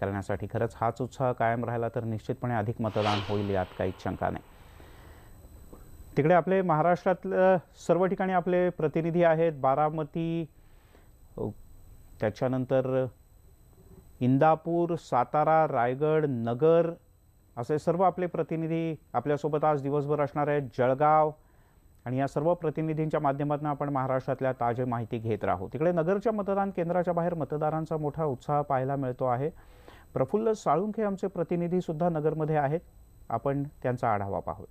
करण्यासाठी. खरंच हाच उत्साह कायम राहिला तर निश्चितपणे अधिक मतदान होईल यात काहीच शंका नाही. तिकडे आपले महाराष्ट्रातलं सर्व ठिकाणी आपले प्रतिनिधी आहेत. बारामती त्याच्यानंतर इंदापूर सातारा रायगड नगर असे सर्व आपले प्रतिनिधी आपल्यासोबत आज दिवसभर असणार आहेत. जळगाव आणि या सर्व प्रतिनिधींच्या माध्यमातून आपण महाराष्ट्रातल्या ताजे माहिती घेत राहू. तिकडे नगरच्या मतदान केंद्राच्या बाहेर मतदारांचा मोठा उत्साह पाहायला मिळतो आहे. प्रफुल्ल साळुंखे आमचे प्रतिनिधी सुद्धा नगरमध्ये आहेत. आपण त्यांचा आढावा पाहू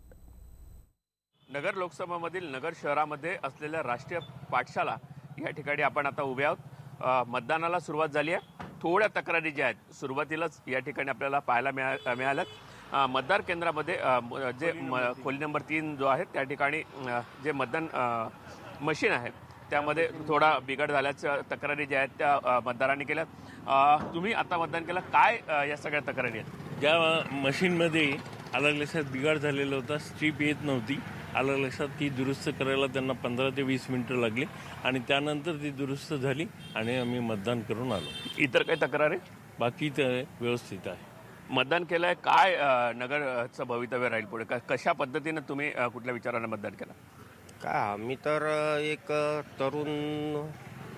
नगर लोकसभामधील नगर शहरामध्ये असलेल्या राष्ट्रीय पाठशाला या ठिकाणी आपण आता उभे आहोत. मतदानाला सुरुवात झाली आहे. थोड्या तक्रारी ज्या आहेत सुरुवातीलाच या ठिकाणी आपल्याला पाहायला मिळा मिळाल्यात. मतदार केंद्रामध्ये जे खोली नंबर तीन जो आहे त्या ठिकाणी जे मतदान मशीन आहे त्यामध्ये थोडा बिघड झाल्याच्या तक्रारी ज्या आहेत त्या मतदारांनी केल्यात अ, तुम्ही आता मतदान केलं काय या सगळ्या तक्रारी आहेत? ज्या मशीनमध्ये अलग लक्षात बिघाड झालेला होता स्ट्रीप येत नव्हती. अलग लक्षात ती दुरुस्त करायला त्यांना पंधरा ते वीस मिनिटं लागली आणि त्यानंतर ती दुरुस्त झाली आणि आम्ही मतदान करून आलो. इतर काही तक्रारी? बाकी ते व्यवस्थित आहे. मतदान केलंय काय अ, नगरचं भवितव्य राहील पुढे? कशा पद्धतीनं तुम्ही कुठल्या विचारानं मतदान केलं? काय आम्ही तर एक तरुण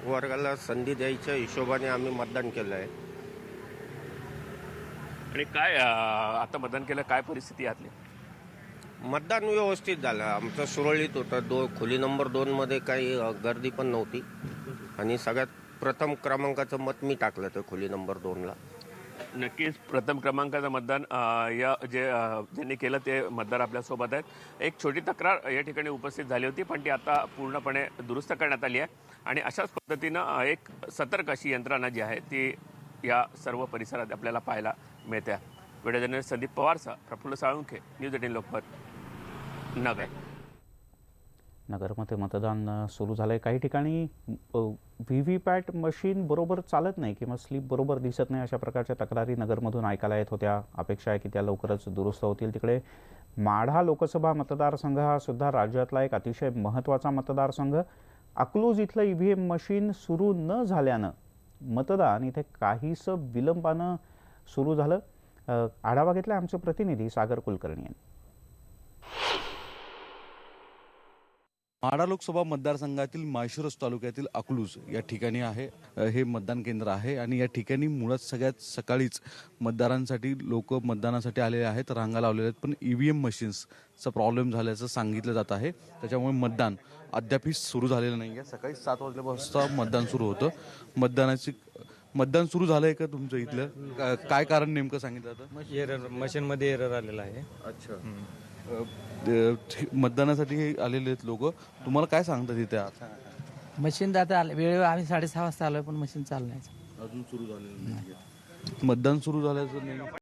वर्गाला संधी द्यायच्या हिशोबाने आम्ही मतदान केलं आहे. आणि काय अ, आता मतदान केलं काय परिस्थिती आहे यातली मतदान व्यवस्थित झालं. आमचं सुरळीत होतं. दो खोली नंबर दोनमध्ये काही अ, गर्दी पण नव्हती. आणि सगळ्यात प्रथम क्रमांकाचं मत मी टाकलं तर खोली नंबर दोनला. नक्कीच. प्रथम क्रमांकाचं मतदान या जे ज्यांनी केलं ते मतदार आपल्यासोबत आहेत. एक छोटी तक्रार या ठिकाणी उपस्थित झाली होती पण ती आता पूर्णपणे दुरुस्त करण्यात आली आहे. आणि अशाच पद्धतीनं एक सतर्क अशी यंत्रणा जी आहे ती या सर्व परिसरात आपल्याला पाहायला मिळते. व्हिडिओ जर्नलिस्ट संदीप पवारसा प्रफुल्ल साळुंखे न्यूज एटीन लोकमत नगर. नगरमध्ये मतदान सुरू झालं आहे काही ठिकाणी व्ही व्ही पॅट मशीन बरोबर चालत नाही किंवा स्लीप बरोबर दिसत नाही अशा प्रकारच्या तक्रारी नगरमधून ऐकायला येत होत्या. अपेक्षा आहे की त्या लवकरच दुरुस्त होतील. तिकडे माढा लोकसभा मतदारसंघ हा सुद्धा राज्यातला एक अतिशय महत्त्वाचा मतदारसंघ. अकलूज इथलं ई व्ही एम मशीन सुरू न झाल्यानं मतदान इथे काहीसं विलंबानं सुरू झालं. आढावा घेतला आमचे प्रतिनिधी सागर कुलकर्णी यांनी. माढा लोकसभा मतदारसंघातील माळशिरस तालुक्यातील अकलूज या ठिकाणी आहे. हे मतदान केंद्र आहे आणि या ठिकाणी मुळात सगळ्यात सकाळीच मतदारांसाठी लोक मतदानासाठी आलेले आहेत रांगा लावलेल्या आहेत. पण ई व्ही एम मशीन्सचा प्रॉब्लेम झाल्याचं सांगितलं जात आहे. त्याच्यामुळे मतदान अद्यापही सुरू झालेलं नाही आहे. सकाळी सात वाजल्यापासून मतदान सुरू होतं. मतदानाची मतदान सुरू झालंय का तुमचं इथलं? काय कारण नेमकं सांगितलं जातं? मशीनमध्ये एरर आलेला आहे. अच्छा. मतदानासाठी हे आलेले आहेत लोक. तुम्हाला काय सांगतात इथे आता मशीन आता आलं- वेळेवर आम्ही साडेसहा वाजता आलोय पण मशीन चालू नाही. अजून सुरू झालेलं नाही मतदान सुरू झाल्याचं नाही.